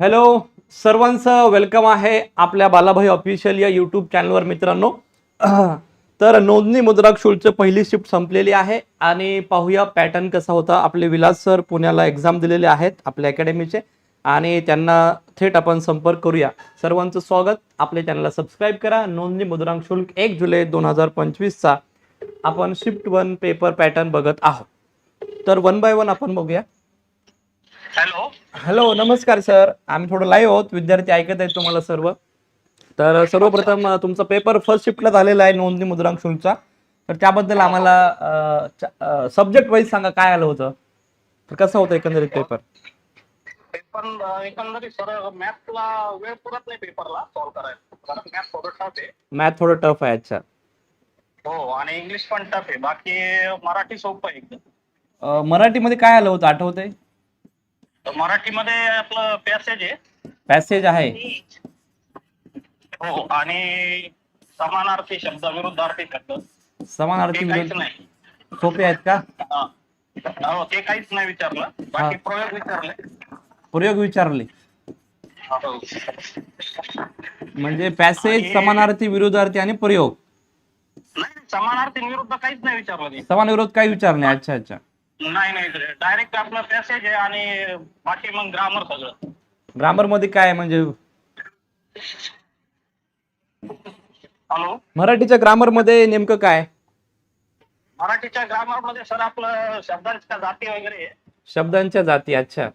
Hello सर्वांचं welcome आहे आपल्या बालाभाई ऑफिशियल या यूट्यूब चॅनलवर मित्रांनो. तर नोंदणी मुद्राक शुल्कचं पहिली शिफ्ट संपलेली आहे आणि पाहूया पॅटर्न कसा होता. आपले विलास सर पुण्याला एक्झाम दिलेले आहेत आपल्या अकॅडमीचे आणि त्यांना थेट आपण संपर्क करूया. सर्वांचं स्वागत. आपल्या चॅनलला सबस्क्राईब करा. नोंदणी मुद्रांक शुल्क एक जुलै दोन हजार पंचवीसचा आपण शिफ्ट वन पेपर पॅटर्न बघत आहोत. तर वन बाय वन आपण बघूया. हॅलो. हॅलो नमस्कार सर आम्ही थोडं लाईव्ह आहोत. विद्यार्थी ऐकत आहेत तुम्हाला सर्व. तर सर्वप्रथम तुमचा पेपर फर्स्ट शिफ्टला झालेला आहे नोंदणी मुद्रांक शुल्कचा. तर त्याबद्दल आम्हाला सब्जेक्ट वाईज सांगा काय आलं होतं. तर कसं होतं एकंदरीत पेपर पेपर एकंदरीत सर मॅथला वेळ पुरत नाही पेपरला सॉल्व्ह करायला. मॅथ थोडं टफ आहे. मॅथ थोडं टफ आहे अच्छा. हो आणि इंग्लिश पण टफ आहे. बाकी मराठी सोपं आहे मराठीमध्ये काय आलं होतं? आठवतंय? मराठीमध्ये आपलं पॅसेज आहे. पॅसेज आहे. हो आणि समानार्थी शब्द विरुद्धार्थी शब्द. समानार्थी नाही. सोपे आहेत का? हा. हो ते काहीच नाही विचारलं. बाकी हा. प्रयोग विचारले. प्रयोग विचारले. हो. म्हणजे पॅसेज समानार्थी विरोधार्थी आणि प्रयोग. नाही समानार्थी विरुद्ध काहीच नाही विचारलं समान विरोध काय विचारणे अच्छा अच्छा. नाही नाही डायरेक्ट आपलं पॅसेज आहे आणि बाकी मग ग्रामर सगळं. ग्रामरमध्ये काय आहे म्हणजे? हॅलो मराठीच्या ग्रामरमध्ये नेमकं काय? मराठीच्या ग्रामरमध्ये सर आपलं शब्दांच्या जाती वगैरे आहे. शब्दांच्या जाती अच्छा.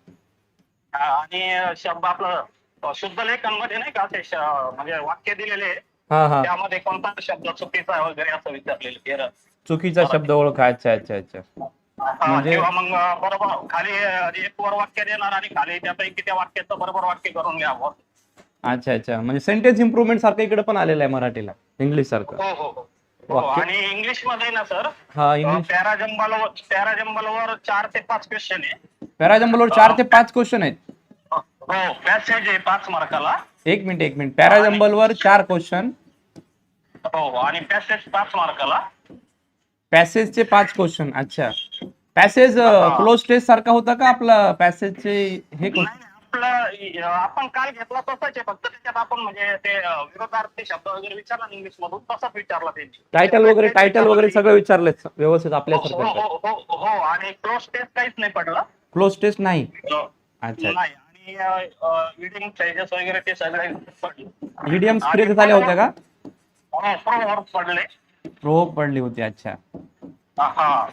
हा, आणि शब्द आपलं अ, शुद्ध लेखनमध्ये नाही का श- म्हणजे वाक्य दिलेले आहे. हा हा. त्यामध्ये कोणता शब्द चुकीचा आहे वगैरे असं विचारलेलं चुकीचा शब्द ओळखा अच्छा अच्छा अच्छा. म्हणजे- किंवा मग बरोबर. खाली एक वर वाक्य देणार आणि खाली त्यापैकी त्या वाक्याचं बरोबर वाक्य करून घ्यावं. अच्छा अच्छा. म्हणजे सेंटेन्स इम्प्रुव्हमेंट सारखं इकडे पण आलेलं आहे मराठीला इंग्लिश सारखं. हो हो हो. वाक्य- आणि इंग्लिशमध्ये ना सर हा इंग्लिश पॅराजंबल पॅराजंबलवर चार ते पाच क्वेश्चन आहे. पॅराजंबलवर चार ते पाच क्वेश्चन आहेत. हो पॅसेज आहे पाच मार्काला एक मिनिट एक मिनिट. पॅराजंबलवर चार क्वेश्चन हो आणि पॅसेज पाच मार्काला पॅसेजचे पाच क्वेश्चन अच्छा. पॅसेज क्लोज टेस्ट सारखा होता का आपला पॅसेजचे हे नाही आपलं आपण काल घेतला तसाच आहे फक्त त्याच्यात आपण म्हणजे ते विरोधार्थी शब्द वगैरे विचारला इंग्लिश मधून तसाच विचारला त्यांनी. टायटल वगैरे टायटल वगैरे सगळं विचारले व्यवस्थित हो आपल्यासारखं हो हो हो आणि क्लोज टेस्ट काहीच नाही पडलं. क्लोज टेस्ट नाही? अच्छा. नाही आणि विडिंग पेजेस वगैरे ते सगळे पडले. झाल्या होत्या का? हो pro पडले. प्रो पडली होती अच्छा. हा.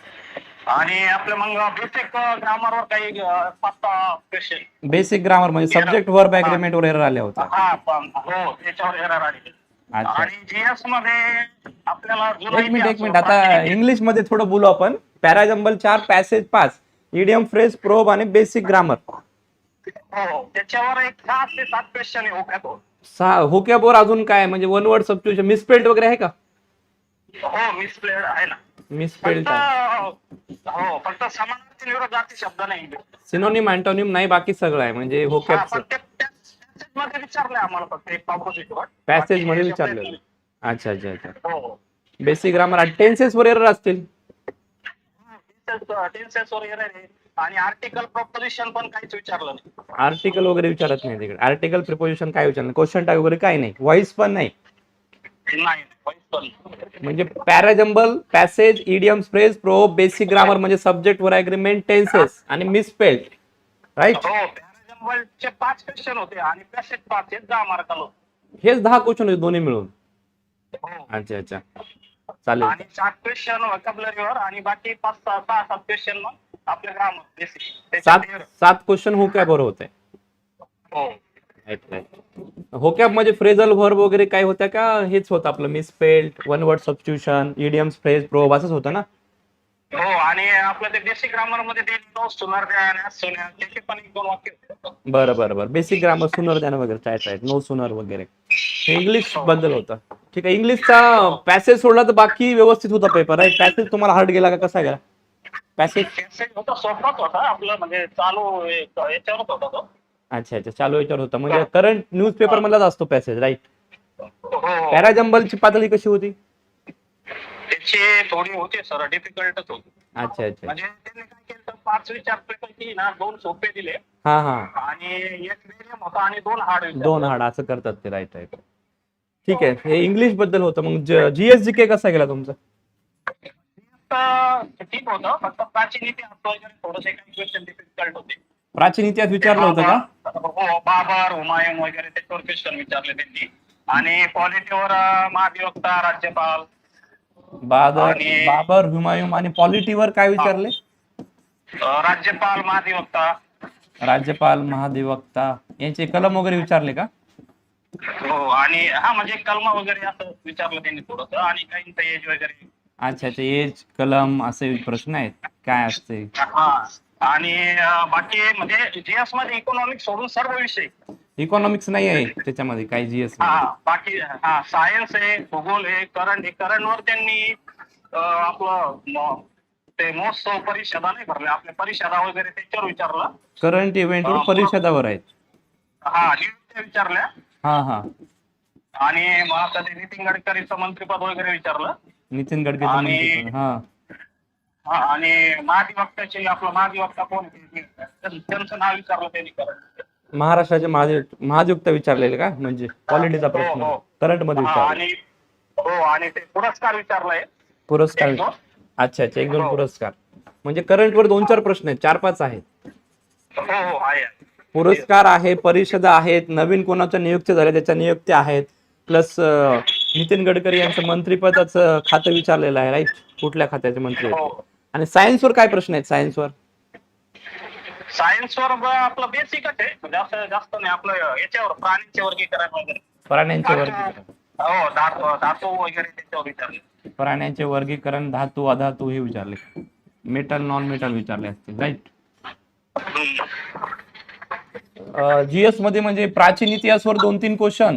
आणि आपलं मग बेसिक ग्रामरवर काही अं, पाच सहा क्वेश्चन बेसिक ग्रामर म्हणजे सब्जेक्ट वर्ब अग्रीमेंट वर एरर आल्या होत्या हा पण हो त्याच्यावर एरर आली. अच्छा. आणि जीएसमध्ये आपल्याला एक मिनिट एक मिनिट. होता. आता इंग्लिशमध्ये थोडं बोलू आपण. पॅराजंबल चार पॅसेज पाच. इडियम फ्रेज प्रोब आणि बेसिक ग्रामर हो त्याच्यावर एक सहा ते सात क्वेश्चन आहे ओक्यात हो सहा होक्याबोर अजून काय? म्हणजे वन वर्ड सबस्टिट्यूशन मिसपेल्ड वगैरे आहे का? हो मिसप्लेड आहे ना. मिसपेल्ड फक्त हो फक्त समानार्थी विरोधार्थी शब्द नाही. सिनोनिम अँटोनिम नाही बाकी सगळं आहे. म्हणजे हा, मध्ये विचारलंय आम्हाला फक्त एक ऑपोजिट पॅसेजमध्ये शब्द अच्छा अच्छा अच्छा. हो. बेसिक ग्रामर टेन्सेस वर एरर असतील. टेन्सेस वर आहे. आणि आर्टिकल प्रोपोजिशन पण काहीच विचारलं नाही. आर्टिकल वगैरे विचारत नाही तिकडे. आर्टिकल प्रिपोजिशन काय विचारलं क्वेश्चन टाईप वगैरे काय नाही. व्हॉइस पण नाही. म्हणजे parajumble passage idiom phrase pro basic grammar म्हणजे सब्जेक्ट वर अग्रीमेंट टेन्सेस आणि मिसपेल्ड राईट हो पॅराजंबलचे पाच क्वेश्चन होते आणि पॅसेज पाच हे दहा मार्काला. हेच दहा क्वेश्चन होते दोन्ही मिळून. हो. अच्छा अच्छा. चालेल. आणि सात क्वेश्चन वोकॅब्युलरीवर आणि बाकी पाच सहा सहा सात क्वेश्चन मग आपल्या ग्रामर बेसिक सात सात क्वेश्चन होकॅब वर होते. हो. होकॅब म्हणजे फ्रेजल व्हर्ब वगैरे काय होत्या का? हेच होतं आपलं. Misspelled one word substitution idioms phrase probe असंच होतं ना? हो आणि आपलं ते बेसिक ग्रामरमध्ये ते नो सुनार द्या त्याचे पण एक दोन वाक्य होते. बरं बरं बरं. बेसिक ग्रामर सुनर त्यानं वगैरे. राईट राईट नो सुनर वगैरे. हे इंग्लिशबद्दल होतं. ठीक आहे इंग्लिशचा पॅसेज सोडला तर बाकी व्यवस्थित होता पेपर राईट पॅसेज तुम्हाला हार्ड गेला का? कसा गेला? पॅसेज होता सोपाच होता. आपलं म्हणजे चालू एक- याच्यावरच होता तो. अच्छा अच्छा. चालू याच्यावर होता. म्हणजे करंट न्यूजपेपर मधलाच असतो पॅसेज राईट हो पॅराजंबलची पातळी कशी होती? त्याची थोडी होते सर डिफिकल्टच होती. अच्छा अच्छा. म्हणजे त्यांनी काय केलं पाच विचारपैकी ना दोन सोपे दिले. हा हा. आणि एक होता आणि दोन हाड विचारले. दोन हाड असं करतात ते राईट राईट ठीक आहे. हे. इंग्लिशबद्दल होतं. मग जीएसजी के कसा गेला तुमचा? ठीक होतं. फक्त प्राचीन इतिहास वगैरे थोडेसे काही क्वेश्चन डिफिकल्ट होते. प्राचीन इतिहास विचारलं होतं का? हो बाबर हुमायून वगैरे त्याच्यावर क्वेश्चन विचारले त्यांनी. आणि पॉलिटीवर महाधिवक्ता राज्यपाल. बाबर आणि- बाबर हुमायून आणि पॉलिटीवर काय विचारले? अं, राज्यपाल महाधिवक्ता. राज्यपाल महाधिवक्ता यांचे कलम वगैरे विचारले का? हो आणि हा म्हणजे कलम वगैरे असं विचारलं त्यांनी थोडस. आणि काहींचं एज वगैरे. अच्छा अच्छा एज कलम असे प्रश्न आहेत. काय असते? हा. आणि बाकी म्हणजे जीएसमध्ये इकॉनॉमिक्स सोडून सर्व विषय. इकॉनॉमिक्स नाही आहे त्याच्यामध्ये काही जीएस हा बाकी हा सायन्स आहे भूगोल आहे करंट आहे. करंट वर त्यांनी आपलं ते महोत्सव परिषदा नाही भरले. आपल्या परिषदा वगैरे त्याच्यावर विचारलं. करंट इव्हेंटवर परिषदावर आहेत. हा नियुक्त्या विचारल्या. हा हा. आणि मग आता ते नितीन गडकरीचं मंत्रिपद वगैरे विचारलं. नितीन गडकरी आणि- हा. आणि महाधिवक्त्याचे आपलं महाधिवक्ता कोण त्यांचं नाव विचारलं त्यांनी करंट महाराष्ट्राचे महाधिव महाधिवक्ता विचारलेले का? म्हणजे क्वालिटीचा प्रश्न हो, हो. करंटमध्ये हा, विचारले. आणि हो आणि ते पुरस्कार विचारलाय. पुरस्कार एक दोन. अच्छा अच्छा एक दोन हो. पुरस्कार. म्हणजे करंट वर दोन चार प्रश्न आहेत चार पाच आहेत. हो हो आहे. पुरस्कार आहे परिषदा आहेत नवीन कोणाच्या नियुक्ती झाल्या त्याच्या नियुक्त्या आहेत. प्लस नितीन गडकरी यांचं मंत्रिपदाचं खातं विचारलेलं आहे राईट कुठल्या खात्याचे मंत्री आहेत? आणि सायन्सवर काय प्रश्न आहेत सायन्सवर सायन्स वर ब- आपलं बेसिकच आहे. जास्त जास्त नाही आपलं याच्यावर प्राण्यांचे वर्गीकरण वगैरे. प्राण्यांचे वर्गीकरण हो धातू धातू वगैरे त्याच्यावर विचारले. प्राण्यांचे वर्गीकरण धातू अधातू हे विचारले. मेटल नॉन मेटल विचारले असतील राईट जीएसमध्ये म्हणजे प्राचीन इतिहासवर दोन तीन क्वेश्चन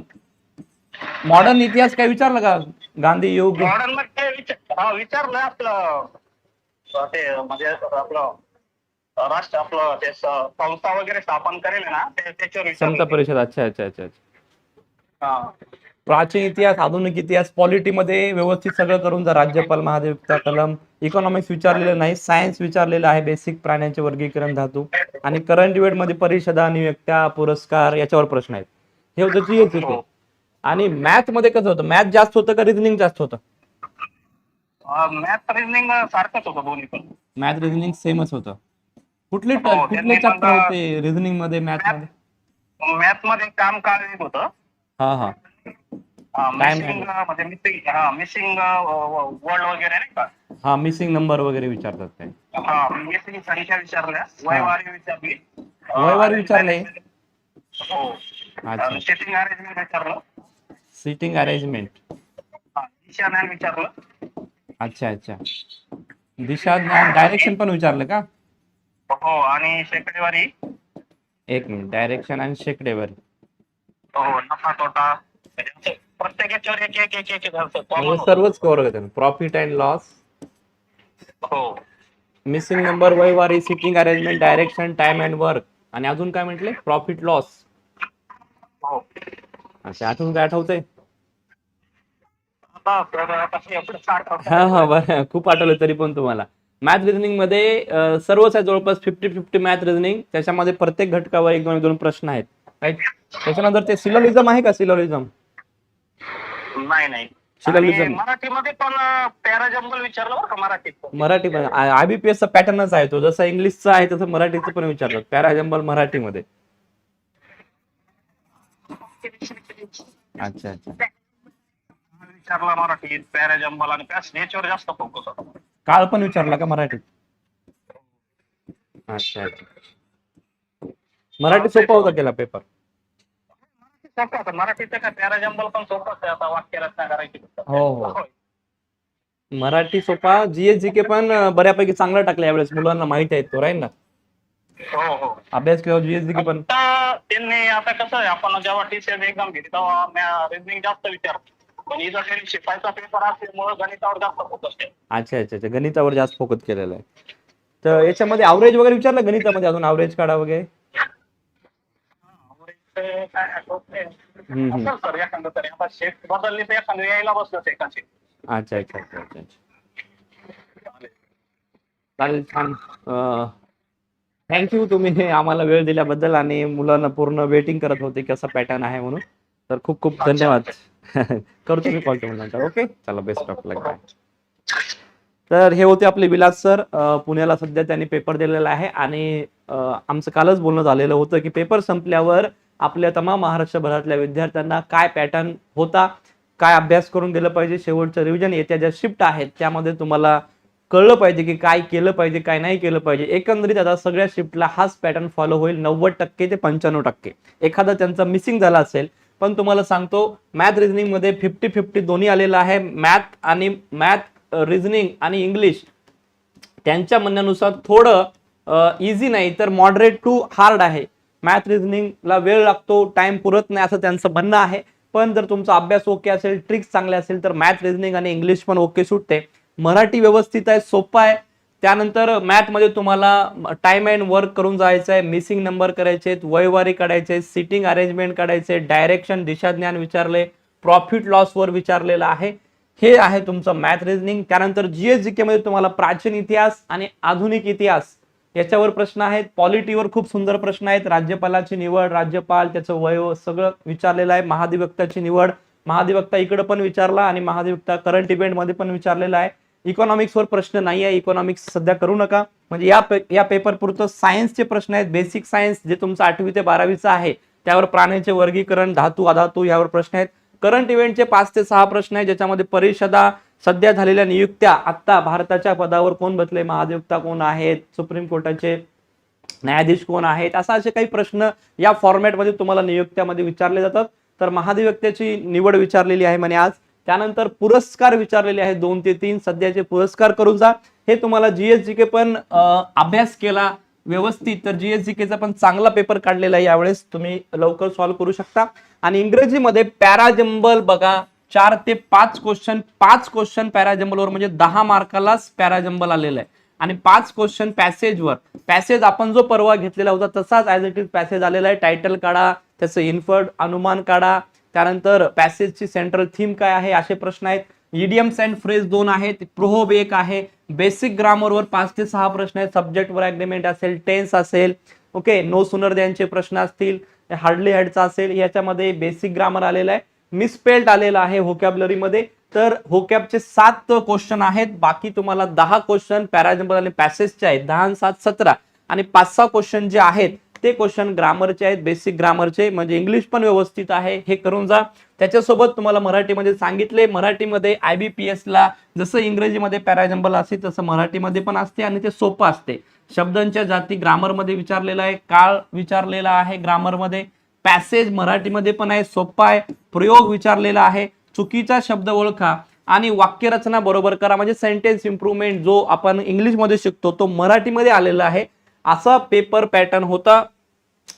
मॉडर्न इतिहास काय विचारलं का? गांधी युग? मॉडर्नमध्ये विचार विचारलं आपलं. ते म्हणजे आपलं राष्ट्र आपलं ते संस्था वगैरे स्थापन करेल ना त्याच्यावर विचारलं परिषद अच्छा अच्छा अच्छा अच्छा. हा. प्राचीन इतिहास आधुनिक इतिहास पॉलिटीमध्ये व्यवस्थित सगळं करून जर राज्यपाल महादेवता कलम इकॉनॉमिक्स विचारलेलं नाही सायन्स विचारलेलं आहे बेसिक प्राण्यांचे वर्गीकरण धातू आणि करंटमध्ये परिषदा नियुक्त्या पुरस्कार याच्यावर प्रश्न आहेत. हे होतं जीएस होते आणि मॅथमध्ये कसं होतं मॅथ जास्त होतं का रिझनिंग जास्त होतं? मॅथ रिजनिंग सारखंच होतं दोन्ही पण. मॅथ रिझनिंग सेमच होतं. कुठले हो, कुठले त्यांनी चॅप्टर होते रिझनिंग मध्ये मॅथ मध्ये? मॅथ मध्ये काम काळ एक होतं. हा हा. मिसिंग म्हणजे मिसिंग हा मिसिंग वर्ड वगैरे नाही का? हा मिसिंग नंबर वगैरे विचारतात ते. हा मिसिंग संख्या विचारल्या वयवारी विचारली. वयवारी विचारले? हो. अच्छा. सिटिंग अरेंजमेंट विचारलं. सिटिंग अरेंजमेंट हा, दिशा ज्ञान विचारलं. अच्छा अच्छा. दिशा ज्ञान डायरेक्शन पण विचारलं का? हो आणि शेकडेवारी. एक मिनिट. डायरेक्शन आणि शेकडेवर. हो नफा तोटा. म्हणजे असं प्रत्येक याच्यावर एक एक एक एक एक असं common. म्हणजे. सर्वच कव्हर होतं प्रॉफिट अँड लॉस हो. Missing number वयवारी sitting arrangement direction time and work आणि अजून काय म्हटले? प्रॉफिट लॉस हो. अच्छा आठवून काय आठवतंय आता तर कसं एवढं साठ हा हा बरं. खूप आठवलं तरी पण तुम्हाला. मॅथ रिझनिंगमध्ये सर्वच आहे जवळपास फिफ्टी फिफ्टी मॅथ रिझनिंग त्याच्यामध्ये प्रत्येक घटकावर एक दोन दोन प्रश्न आहेत. राईट त्याच्यानंतर ते सिलोलिझम आहे का सिलोलिझम? नाही नाही. शिलालिझम. आणि मराठीमध्ये पण पॅराजंबल विचारलं बरं का मराठीत मराठी आयबीपीएसचा पॅटर्नच आहे तो. जसा इंग्लिशचा आहे तसं मराठीचं पण विचारलं पॅराजंबल मराठीमध्ये. अच्छा. अच्छा. विचारला मराठीत पॅराजंबल आणि पॅस याच्यावर जास्त फोकस होता. काळ पण विचारला का मराठीत? अच्छा अच्छा. मराठी सोपा होता केला पेपर सोपं होतं मराठीचं काय पॅराजंबल पण आता वाक्य रचना करायची हो, हो. मराठी सोपा जीएस के पण अं, बऱ्यापैकी चांगला टाकला यावेळेस मुलांना माहिती आहे तो राहील ना? हो हो. अभ्यास केला जीएस के पण. आता त्यांनी आता कसं आहे आपण जेव्हा टीसीएस एक्झाम घेतली तेव्हा रिझनिंग जास्त विचारतो. पेपर असल्यामुळे गणितावर जास्त फोकस आहे. अच्छा अच्छा अच्छा. गणितावर जास्त फोकस केलेला आहे. तर याच्यामध्ये अवरेज वगैरे विचारलं गणितामध्ये अजून अवरेज काढा वगैरे? ते काय आठवत नाही. हम्म, हम्म. असेल सर एखादं तरी. आता शेट बदलली तर एखादं यायला बसलं एकाची. अच्छा अच्छा अच्छा अच्छा अच्छा. चालेल छान. थँक्यू तुम्ही आम्हाला वेळ दिल्याबद्दल आणि मुलांना पूर्ण वेटिंग करत होते कसा पॅटर्न आहे म्हणून. तर खूप खूप. धन्यवाद. करतो मी कॉल तुम्हाला नंतर ओके चला बेस्ट ऑफ लक बाय तर हे होते आपले विलास सर. पुण्याला सध्या त्यांनी पेपर दिलेला आहे आणि आमचं कालच बोलणं झालेलं होतं की पेपर संपल्यावर आपल्या तमाम महाराष्ट्रभरातल्या विद्यार्थ्यांना काय पॅटर्न होता काय अभ्यास करून गेलं पाहिजे शेवटचं रिव्हिजन येत्या ज्या शिफ्ट आहेत त्यामध्ये तुम्हाला कळलं पाहिजे की काय केलं पाहिजे काय नाही केलं पाहिजे. एकंदरीत आता सगळ्या शिफ्टला हाच पॅटर्न फॉलो होईल नव्वद टक्के ते पंच्याण्णव टक्के. एखादा त्यांचा मिसिंग झाला असेल पण तुम्हाला सांगतो मॅथ रिझनिंगमध्ये फिफ्टी फिफ्टी दोन्ही आलेलं आहे. मॅथ आणि मॅथ रिझनिंग आणि इंग्लिश त्यांच्या म्हणण्यानुसार थोडं इझी नाही तर मॉडरेट टू हार्ड आहे. मॅथ रिझनिंगला वेळ लागतो टाइम पुरत नाही असं त्यांचं म्हणणं आहे. पण जर तुमचा अभ्यास ओके असेल ट्रिक्स चांगले असेल तर मॅथ रिझनिंग आणि इंग्लिश पण ओके सुटते. मराठी व्यवस्थित आहे सोपं आहे. त्यानंतर मॅथमध्ये तुम्हाला टाईम अँड वर्क करून जायचं आहे मिसिंग नंबर करायचे वयवारी काढायचे सिटिंग अरेंजमेंट काढायचे डायरेक्शन दिशाज्ञान विचारले प्रॉफिट लॉसवर विचारलेलं आहे. हे आहे तुमचं मॅथ रिजनिंग त्यानंतर जीएस जी केमध्ये तुम्हाला प्राचीन इतिहास आणि आधुनिक इतिहास याच्यावर प्रश्न आहेत. पॉलिटीवर खूप सुंदर प्रश्न आहेत. राज्यपालाची निवड राज्यपाल त्याचं वय सगळं विचारलेलं आहे. महाधिवक्ताची निवड महाधिवक्ता इकडं पण विचारला आणि महाधिवक्ता करंट इव्हेंटमध्ये पण विचारलेला आहे. इकॉनॉमिक्सवर प्रश्न नाही आहे इकॉनॉमिक्स सध्या करू नका. म्हणजे या पे या पेपर पुरतं सायन्सचे प्रश्न आहेत. बेसिक सायन्स जे तुमचं आठवी ते बारावीचं आहे त्यावर प्राण्यांचे वर्गीकरण धातू अधातू यावर प्रश्न आहेत. करंट इव्हेंटचे पाच ते सहा प्रश्न आहेत ज्याच्यामध्ये परिषदा सध्या झालेल्या नियुक्त्या. आत्ता भारताच्या पदावर कोण बसले? महाधिवक्ता कोण आहेत? सुप्रीम कोर्टाचे न्यायाधीश कोण आहेत? असा असे काही प्रश्न या फॉर्मॅटमध्ये तुम्हाला नियुक्त्यामध्ये विचारले जातात. तर महाधिवक्त्याची निवड विचारलेली आहे म्हणे आज. त्यानंतर पुरस्कार विचारलेले आहेत दोन ते तीन. सध्याचे पुरस्कार करून जा. हे तुम्हाला जीएसजीके पण अभ्यास केला व्यवस्थित तर जीएसजीकेचा पण चांगला पेपर काढलेला आहे. यावेळेस तुम्ही लवकर सॉल्व्ह करू शकता. आणि इंग्रजीमध्ये पॅराजंबल बघा. चार ते पाच क्वेश्चन पाच क्वेश्चन पॅराजंबलवर म्हणजे दहा मार्कालाच पॅराजंबल आलेलं आहे. आणि पाच क्वेश्चन पॅसेजवर पॅसेज आपण जो परवा घेतलेला होता तसाच ॲज इट इज पॅसेज आलेला आहे. टायटल काढा त्याचं इन्फर्ड अनुमान काढा. त्यानंतर पॅसेजची सेंट्रल थीम काय आहे? असे प्रश्न आहेत. इडियम्स अँड फ्रेज दोन आहेत. प्रोहोब एक आहे. बेसिक ग्रामरवर पाच ते सहा प्रश्न आहेत. सब्जेक्टवर ॲग्रीमेंट असेल टेन्स असेल ओके नो सुनर द्यांचे प्रश्न असतील हार्डली हेडचा असेल याच्यामध्ये बेसिक ग्रामर आलेला आहे. मिसपेल्ट आलेला आहे होकॅबलरीमध्ये तर होकॅबचे सात क्वेश्चन आहेत. बाकी तुम्हाला दहा क्वेश्चन पॅराजंबल आणि पॅसेजचे आहेत. दहा आणि सात सतरा. आणि पाच सहा क्वेश्चन जे आहेत ते क्वेश्चन ग्रामरचे आहेत बेसिक ग्रामरचे म्हणजे इंग्लिश पण व्यवस्थित आहे. हे करून जा. त्याच्यासोबत तुम्हाला मराठीमध्ये सांगितले. मराठीमध्ये आय बी पी एसला जसं इंग्रजीमध्ये पॅराजंबल असते तसं मराठीमध्ये पण असते आणि ते सोपं असते. शब्दांच्या जाती ग्रामरमध्ये विचारलेला आहे. काळ विचारलेला आहे ग्रामरमध्ये पॅसेज मराठीमध्ये पण आहे. सोपा आहे. प्रयोग विचारलेला आहे. चुकीचा शब्द ओळखा आणि वाक्यरचना बरोबर करा. म्हणजे सेंटेन्स इम्प्रुव्हमेंट जो आपण इंग्लिशमध्ये शिकतो तो मराठीमध्ये आलेला आहे. असा पेपर पॅटर्न होता.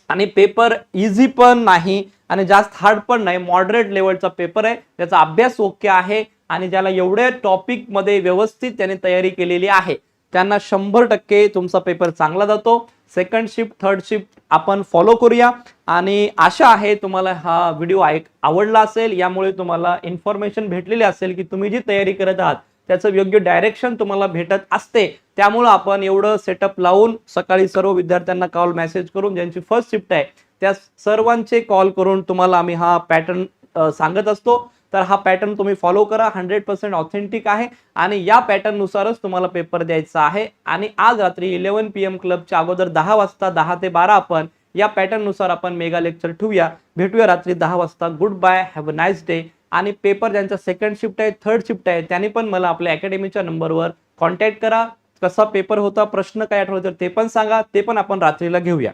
आणि पेपर इझी पण नाही आणि जास्त हार्ड पण नाही. मॉडरेट लेवलचा पेपर आहे. त्याचा अभ्यास ओके आहे आणि ज्याला एवढ्या टॉपिकमध्ये व्यवस्थित त्याने तयारी केलेली आहे. त्यांना शंभर टक्के तुमचा पेपर चांगला जातो. सेकंड शिफ्ट थर्ड शिफ्ट आपण फॉलो करूया. आणि आशा आहे तुम्हाला हा व्हिडिओ ऐक आवडला असेल. यामुळे तुम्हाला इन्फॉर्मेशन भेटलेली असेल की तुम्ही जी तयारी करत आहात त्याचं योग्य डायरेक्शन तुम्हाला भेटत असते. त्यामुळं आपण एवढं सेटअप लावून सकाळी सर्व विद्यार्थ्यांना कॉल मेसेज करून ज्यांची फर्स्ट शिफ्ट आहे त्या सर्वांचे कॉल करून तुम्हाला आम्ही हा पॅटर्न सांगत असतो. तर हा पॅटर्न तुम्ही फॉलो करा. हंड्रेड पर्सेंट ऑथेंटिक आहे आणि या पॅटर्ननुसारच तुम्हाला पेपर द्यायचा आहे. आणि आज रात्री इलेव्हन पी एम क्लबच्या अगोदर दहा वाजता दहा ते बारा आपण या पॅटर्ननुसार आपण मेगा लेक्चर ठेवूया. भेटूया रात्री दहा वाजता. Good bye have a nice day आणि पेपर ज्यांचा सेकंड शिफ्ट आहे थर्ड शिफ्ट आहे त्यांनी पण मला आपल्या अकॅडमीच्या नंबरवर कॉन्टॅक्ट करा. कसा पेपर होता प्रश्न काय आठवले तर ते पण सांगा ते पण आपण रात्रीला घेऊया.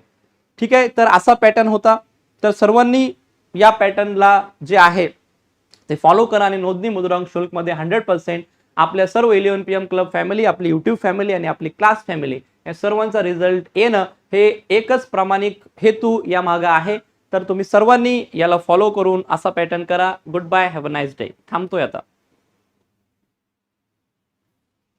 ठीक आहे? तर असा पॅटर्न होता. तर सर्वांनी या पॅटर्नला जे आहे ते फॉलो करा आणि नोंदणी मुद्रांक शुल्कमध्ये हंड्रेड पर्सेंट आपल्या सर्व eleven P M club family आपली युट्यूब फॅमिली आणि आपली क्लास फॅमिली या सर्वांचा रिझल्ट येणं हे एकच प्रामाणिक हेतू या मागं आहे. तर तुम्ही सर्वांनी याला फॉलो करून असा पॅटर्न करा. Good bye have a nice day थांबतोय आता.